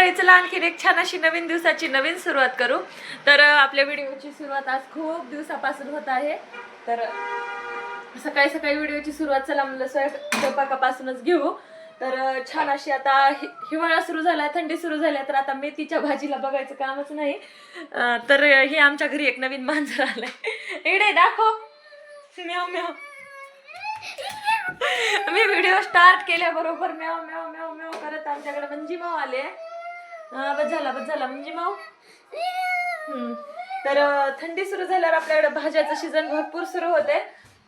मंडळी चला आणखीन एक छान अशी नवीन दिवसाची नवीन सुरुवात करू. तर आपल्या व्हिडिओची सुरुवात आज खूप दिवसापासून होत आहे. तर सकाळी सकाळी व्हिडिओची सुरुवात चला म्हणलं स्वयंपाकापासूनच घेऊ. तर छान अशी आता हि- हिवाळा सुरू झाला थंडी सुरू झाली तर आता मेथीच्या भाजीला बघायचं कामच नाही. तर हे आमच्या घरी एक नवीन मांजर आलंय. इकडे दाखव. म्याव म्याव. मी व्हिडिओ स्टार्ट केल्याबरोबर म्याव म्याव म्याव म्याव करत आमच्याकडे मंजी माव आले. बस झाला बस झाला. म्हणजे मग? तर थंडी सुरू झाल्यावर आपल्याकडे भाज्याचं सीझन भरपूर सुरू होते.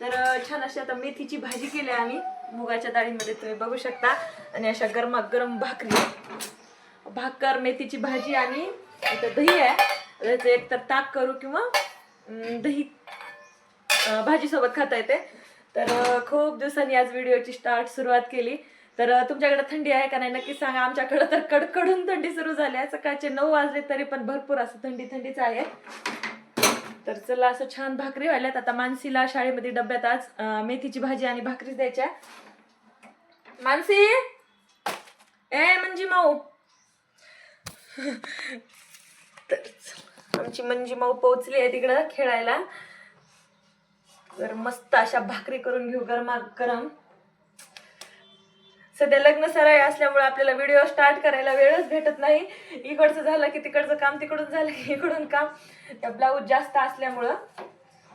तर छान अशी आता मेथीची भाजी केली आम्ही. मुगाच्या डाळीमध्ये तुम्ही बघू शकता. आणि अशा गरमागरम भाकरी. भाकर मेथीची भाजी आणि इथं दही आहे. त्याचं एक तर ताक करू किंवा दही भाजीसोबत खाता येते. तर खूप दिवसांनी आज व्हिडिओची स्टार्ट सुरुवात केली. तर तुमच्याकडे थंडी आहे का नाही नक्की सांगा. आमच्याकडे तर कडकडून थंडी सुरू झाली आहे. सकाळचे नऊ वाजले तरी पण भरपूर असं थंडी थंडीच आहे. तर चला असं छान भाकरी व्हायल्यात. आता मानसीला शाळेमध्ये डब्यात आज मेथीची भाजी आणि भाकरीच द्यायच्या. मानसी! ए म्हणजे माऊ! तर आमची म्हणजे माऊ पोहोचली आहे तिकडं खेळायला. तर मस्त अशा भाकरी करून घेऊ गरमा गरम. सध्या लग्न सराय असल्यामुळे आपल्याला व्हिडिओ स्टार्ट करायला वेळच भेटत नाही. इकडचं झालं की तिकडचं काम तिकडून झालं की इकडून काम. त्या ब्लाऊज जास्त असल्यामुळं.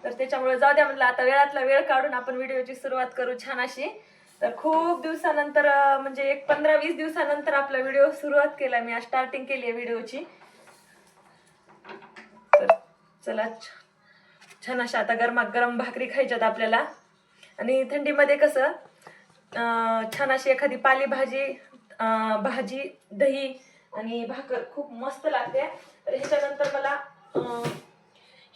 तर त्याच्यामुळे जाऊ द्या म्हटलं आता वेळातला वेळ काढून आपण व्हिडिओची सुरुवात करू छान अशी. तर खूप दिवसानंतर म्हणजे एक पंधरा वीस दिवसानंतर आपला व्हिडिओ सुरुवात केला मी आज स्टार्टिंग केली आहे व्हिडिओची तर चला छान अशा आता गरमागरम भाकरी खायच्यात आपल्याला. आणि थंडीमध्ये कसं छान अशी एखादी पालेभाजी भाजी दही आणि भाकर खूप मस्त लागते. तर ह्याच्यानंतर मला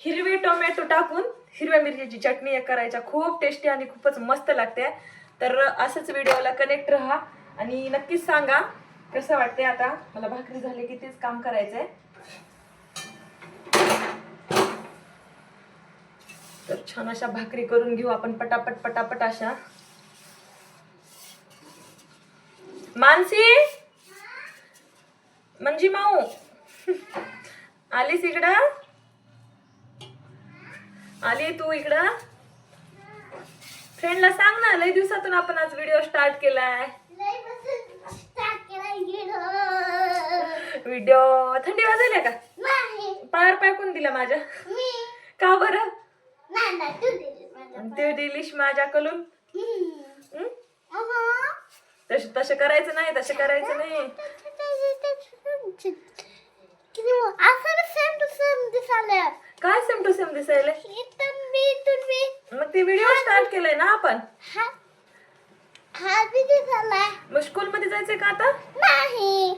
हिरवे टोमॅटो टाकून हिरव्या मिरचीची चटणी करायच्या खूप टेस्टी आणि खूपच मस्त लागते. तर असंच व्हिडिओला कनेक्ट राहा आणि नक्कीच सांगा कसं वाटते आता? मला भाकरी झाली की तेच काम करायचंय. तर छान अशा भाकरी करून घेऊ आपण पटापट पटापट अशा. मानसी? मंजी माऊ? आलीस इकडं? आली तू इकडं? फ्रेंडला सांग ना लय दिवसातून आपण आज व्हिडिओ स्टार्ट केलाय. व्हिडिओ थंडी वाजवल्या का? पायावर पाय कोण दिला माझ्या. का बरं? ते दिलीश माझ्याकडून? तस तसं करायचं नाही तसं करायचं नाही. काय सेम टू सेम दिसायला मग ते व्हिडिओ स्टार्ट केलाय ना आपण? मग स्कूल मध्ये जायचंय का आता? नाही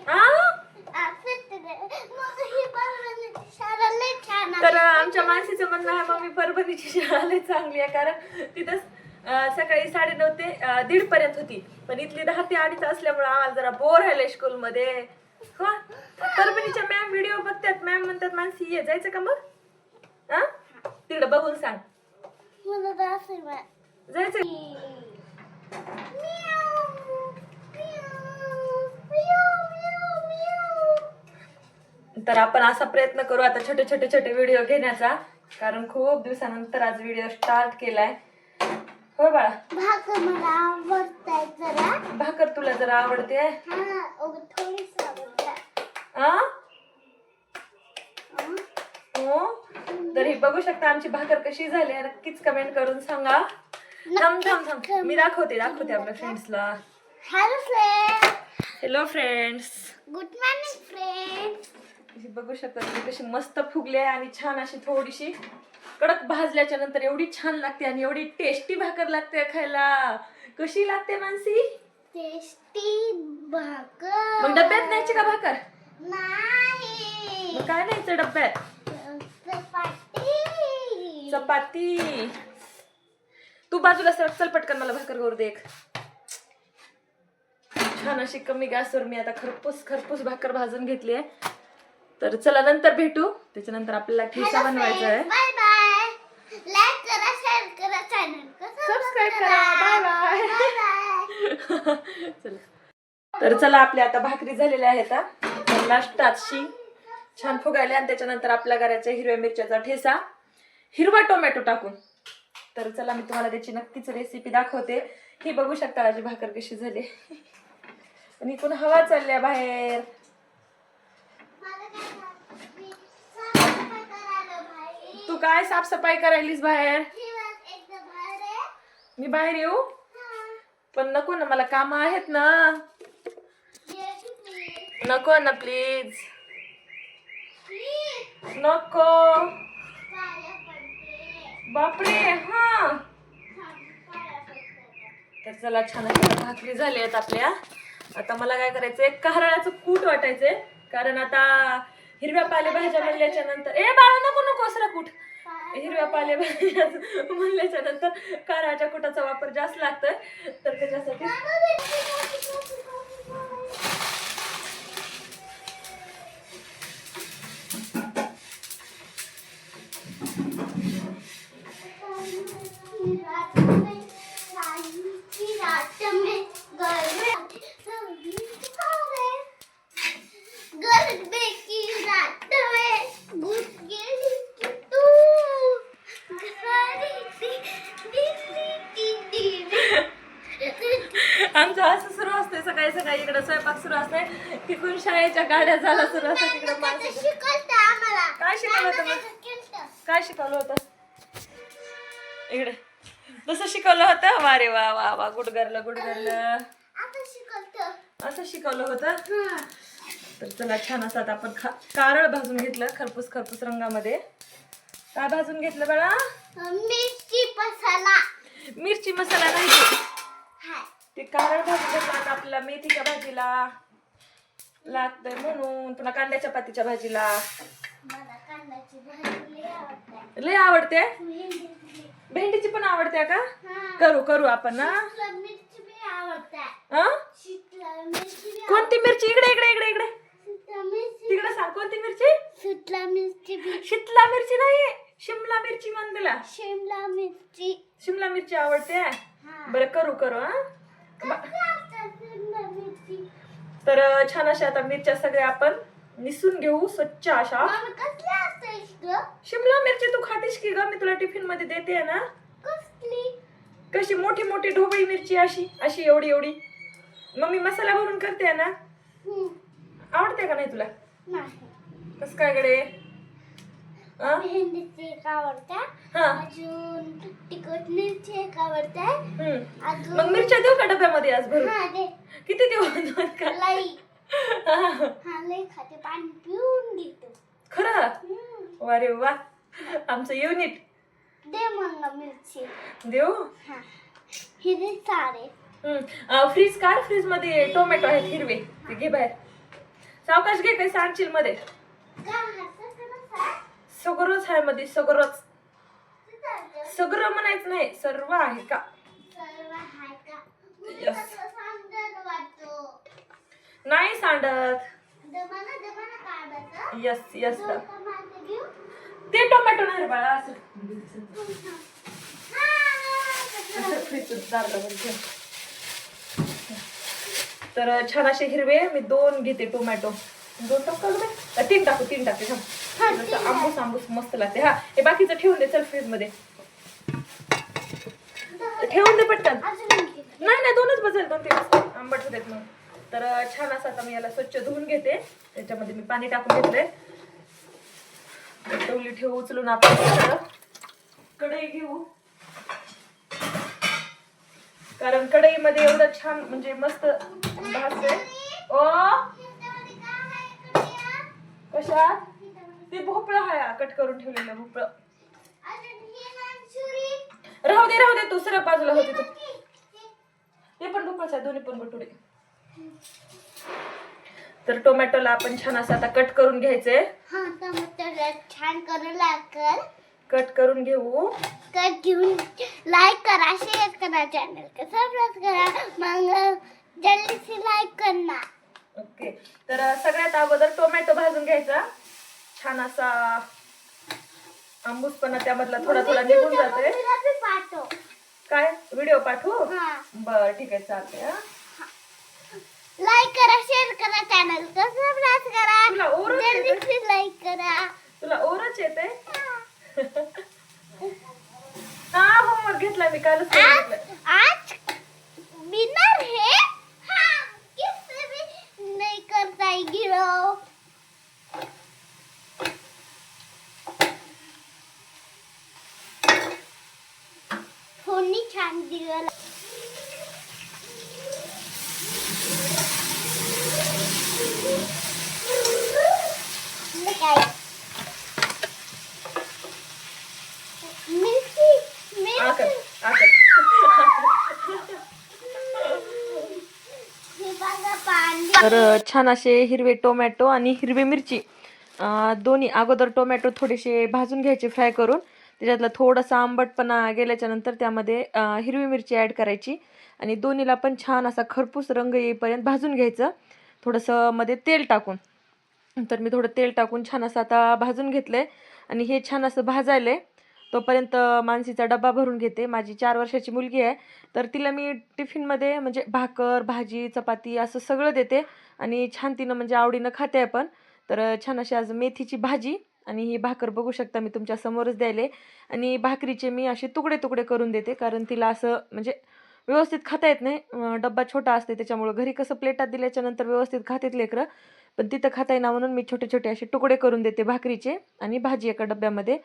तर आमच्या मानसीचं म्हणणं आहे मम्मी परभणीची शाळा चांगली आहे कारण तिथं सकाळी साडेनऊ ते दीड पर्यंत होती. पण इथली दहा ते अडीच असल्यामुळे आम्हाला जरा बोर व्हायला स्कूलमध्ये हा? परभणीच्या मॅम व्हिडिओ बघतात. मॅम म्हणतात मानसी ये जायचं का मग? हा? तिकडे बघून सांग. जायचं. तर आपण असा प्रयत्न करू आता छोटे छोटे छोटे व्हिडिओ घेण्याचा. कारण खूप दिवसानंतर आज व्हिडिओ स्टार्ट केलाय. बाळा. भाकर मला आवडताय जरा. भाकर तुला जरा आवडते? हा थोडीच आवडताय आ? हो? तर ही बघू शकता आमची भाकर कशी झाली आहे नक्कीच कमेंट करून सांगा. थांब थांब थांब. मी दाखवते दाखवते आपल्या फ्रेंड्सला hello friend hello friends good morning friend बघू शकता तुम्ही कशी मस्त फुगली आहे आणि छान अशी थोडीशी कडक भाजल्याच्या नंतर एवढी छान लागते आणि एवढी टेस्टी भाकर लागते खायला. कशी लागते मानसी? टेस्टी भाकर. मग डब्यात न्यायची का भाकर? नाही. मग काय न्यायचं डब्यात? चपाती. चपाती. तू बाजूला सर चल पटकन मला भाकर करू दे एक. छान अशी कमी गॅसवर मी आता खरपूस खरपूस भाकर भाजून घेतली आहे तर चला नंतर भेटू. त्याच्यानंतर आपल्याला ठेचा बनवायचा आहे बाय बाय लाईक करा शेअर करा चॅनल सबस्क्राईब करा बाय बाय बाय बाय चला. तर चला आपल्या आता भाकरी झालेल्या आहेत हा. छान फुगायले आणि त्याच्यानंतर आपल्या करायचा हिरव्या मिरच्याचा ठेसा हिरवा टोमॅटो टाकून. तर चला मी तुम्हाला त्याची नक्कीच रेसिपी दाखवते. ही बघू शकता माझी भाकर कशी झाली. आणि इकडून हवा चालल्या बाहेर. तू काय साफसफाई करायलीस बाहेर? मी बाहेर येऊ. पण नको ना मला काम आहेत ना. नको ना प्लीज. नको. बापरे हा. तर चला छान भाकरी झाली आहेत आपल्या आता मला काय करायचंय कारळाचं कूट वाटायचंय कारण आता हिरव्या पालेभाज्या म्हणल्याच्या नंतर ए बाळा नको नको असरा कूट हिरव्या पालेभाज्या म्हणल्याच्या नंतर काराच्या कुटाचा वापर जास्त लागतोय. तर त्याच्यासाठी तिकडून शाळेच्या गाड्या झाला सुरू असतं तिकडे काय शिकवलं होतं मग? काय शिकवलं होतं? इकडे. जसं शिकवलं होतं वा रे वा वा वा गुडगरलं गुडगरलं. असं शिकवलं होतं? हं. तर चला छान असं आता आपण खा कारळ भाजून घेतलं खरपूस खरपूस रंगामध्ये. काय भाजून घेतलं बाळा? मिरची मसाला. मिरची मसाला नाही ते. कारळ भाजून घेतलं आपल्याला मेथीच्या भाजीला. लागतंय म्हणून. पुन्हा कांद्याच्या पातीच्या भाजीला. मला कांद्याची भाजी लय आवडते. लय आवडते? भेंडीची. भेंडीची पण आवडते का? हां. करू करू आपण ना मिरची बी आवडते. हं? शिमला मिरची बी कोणती मिरची? इकडे इकडे इकडे इकडे. मिरची तिकडे सांग कोणती मिरची? शिमला मिरची बी. शितला मिरची नाही शिमला मिरची म्हण तिला. शिमला मिरची. शिमला मिरची आवडते? हां. बरं करू करू हा बा- कसं असतं शिमला मिरची तर छान अशा आता मिरच्या सगळ्या आपण निसून घेऊ स्वच्छ अशा. शिमला मिरची तू खातीस की ग? मी तुला टिफिनमध्ये देते ना. कसली? कशी मोठी मोठी ढोबळी मिरची अशी अशी एवढी एवढी. मग मी मसाला भरून करते ना. आवडते का नाही तुला? कस काय कडे भेंडीची एक आवडते. हा. अजून तिखट मिरची एक आवडते. हम्म. अजून मग मिरच्या देऊ का डब्यामध्ये आज भरून? हा दे. किती देऊ दोन का? लई. हा. लई खाते. पाणी पिऊन घेतो. खरं? हम्म. वा रे वा. आमचं युनिट. दे मग मिरची. देऊ? हा. हिरवे सारे. फ्रीज काढ. फ्रीजमध्ये टोमॅटो आहेत हिरवे. ते घे बाहेर. सावकाश घे काही सांडशील मध्ये. का? सगळंच आहे मध्ये सगळंच. सगळं म्हणायचं नाही सर्व आहे का? Yes. नाही सांडत. यस यस ते टोमॅटो नाही रे बाळा असं. असं ठेव. तर छान असे हिरवे मी दोन घेते टोमॅटो दोन टाकू का तीन टाकू तीन टाकते थांब. जसं आंबूस आंबूस मस्त लागते. हा हे बाकीचं ठेवून दे चल फ्रीजमध्ये ठेवून दे पटकन. नाही नाही दोनच बसेल दोन तीन आंबट होतात मग. तर छान असं आता मी याला स्वच्छ धुवून घेते. त्याच्यामध्ये मी पाणी टाकून घेतलंय. टवली ठेवू उचलून आपण. कढई घेऊ. कारण कढईमध्ये एवढं छान म्हणजे मस्त भाजतंय. ओ? कशात? ते भोपळं आहे कट करून ठेवलेलं भोपळं. राहू दे राहू दे तू सरळ बाजूला होते तू. ते पण भोपळाचं आहे दोन्ही पण बटुडे. तर टोमॅटोला आपण छान असं आता कट करून घ्यायचंय. हा छान करू लागल. कट करून घेऊ. तर घेऊन लाईक करा शेअर करा चॅनल का सबस्क्राईब करा. मग जल्दी से लाईक करना ओके तर सगळ्यात अगोदर टोमॅटो भाजून घ्यायचा. छान असा आंबूसपणा त्यामधला थोडा थोडा निघून जातोय. काय? व्हिडिओ पाठवू? बर ठीक आहे चालते लाईक करा शेअर करा चॅनल सबस्क्राईब करा. तुला ओरच लाईक करा. तुला ओरच येते हा. होमवर्क घेतला मी कालच तर छान असे हिरवे टोमॅटो आणि हिरवी मिरची. दोन्ही अगोदर टोमॅटो थोडेसे भाजून घ्यायचे फ्राय करून त्याच्यातला थोडासा आंबटपणा गेल्याच्यानंतर त्यामध्ये हिरवी मिरची ॲड करायची आणि दोन्हीला पण छान असा खरपूस रंग येईपर्यंत भाजून घ्यायचं. थोडंसं मध्ये तेल टाकून. तर मी थोडं तेल टाकून छान असं आता भाजून घेतलं आहे आणि हे छान असं भाजायलं आहे तोपर्यंत मानसीचा डबा भरून घेते. माझी चार वर्षाची मुलगी आहे. तर तिला मी टिफिनमध्ये म्हणजे भाकर भाजी चपाती असं सगळं देते. आणि छान तिनं म्हणजे आवडीनं खाते आहे पण तर छान अशी आज मेथीची भाजी आणि ही भाकर बघू शकता मी तुमच्या समोरच द्यायले. आणि भाकरीचे मी असे तुकडे तुकडे करून देते. कारण तिला असं म्हणजे व्यवस्थित खाता येत नाही. डब्बा छोटा असते त्याच्यामुळं घरी कसं प्लेटात दिल्याच्या नंतर व्यवस्थित खातेत लेकरं. पण तिथं खाता येईना म्हणून मी छोटे छोटे असे तुकडे करून देते भाकरीचे आणि भाजी एका डब्यामध्ये.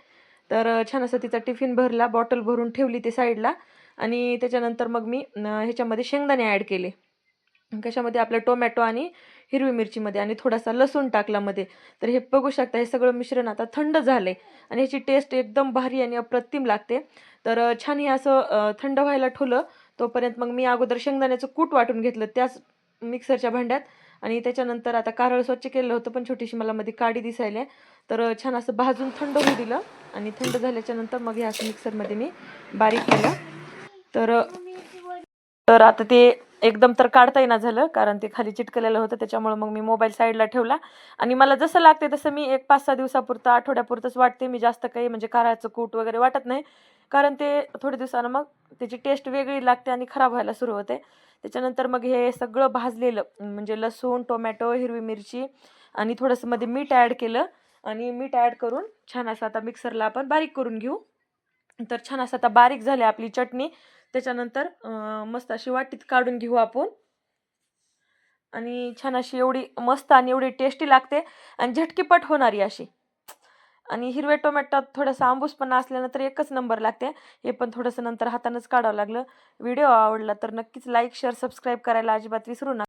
तर छान असं तिचा टिफिन भरला बॉटल भरून ठेवली ते साईडला आणि त्याच्यानंतर मग मी ह्याच्यामध्ये शेंगदाणे ॲड केले. कशामध्ये? आपलं टोमॅटो आणि हिरवी मिरचीमध्ये आणि थोडासा लसूण टाकला मध्ये. तर हे बघू शकता हे सगळं मिश्रण आता थंड झालं आहे आणि ह्याची टेस्ट एकदम भारी आणि अप्रतिम लागते. तर छान हे असं थंड व्हायला ठेवलं तोपर्यंत मग मी अगोदर शेंगदाण्याचं कूट वाटून घेतलं त्याच मिक्सरच्या भांड्यात आणि त्याच्यानंतर आता कारळ स्वच्छ केलं होतं पण छोटीशी मला मध्ये काडी दिसायला तर छान असं भाजून थंड होऊ दिलं आणि थंड झाल्याच्यानंतर मग हे असं मिक्सरमध्ये मी बारीक केलं. तर तर आता ते एकदम तर काढता येईना झालं कारण ते खाली चिटकलेलं होतं त्याच्यामुळे मग मी मोबाईल साईडला ठेवला. आणि मला जसं लागते तसं मी एक पाच सहा दिवसापुरतं आठवड्यापुरतंच वाटते. मी जास्त काही म्हणजे काराचं कूट वगैरे वाटत नाही. कारण ते थोड्या दिवसानं मग त्याची टेस्ट वेगळी लागते आणि खराब व्हायला सुरू होते. त्याच्यानंतर मग हे सगळं भाजलेलं म्हणजे लसूण टोमॅटो हिरवी मिरची आणि थोडंसं मध्ये मीठ ॲड केलं. आणि मीठ ॲड करून छान असं आता मिक्सरला आपण बारीक करून घेऊ. तर छान असं आता बारीक झाली आपली चटणी. त्याच्यानंतर मस्त अशी वाटीत काढून घेऊ आपण. आणि छान अशी एवढी मस्त आणि एवढी टेस्टी लागते आणि झटकीपट होणारी अशी. आणि हिरव्या टोमॅटोत थोडासा आंबूसपणा असल्यानंतर एकच नंबर लागते. हे पण थोडंसं नंतर हातानंच काढावं लागलं. व्हिडिओ आवडला तर नक्कीच लाईक शेअर सबस्क्राईब करायला अजिबात विसरू नका.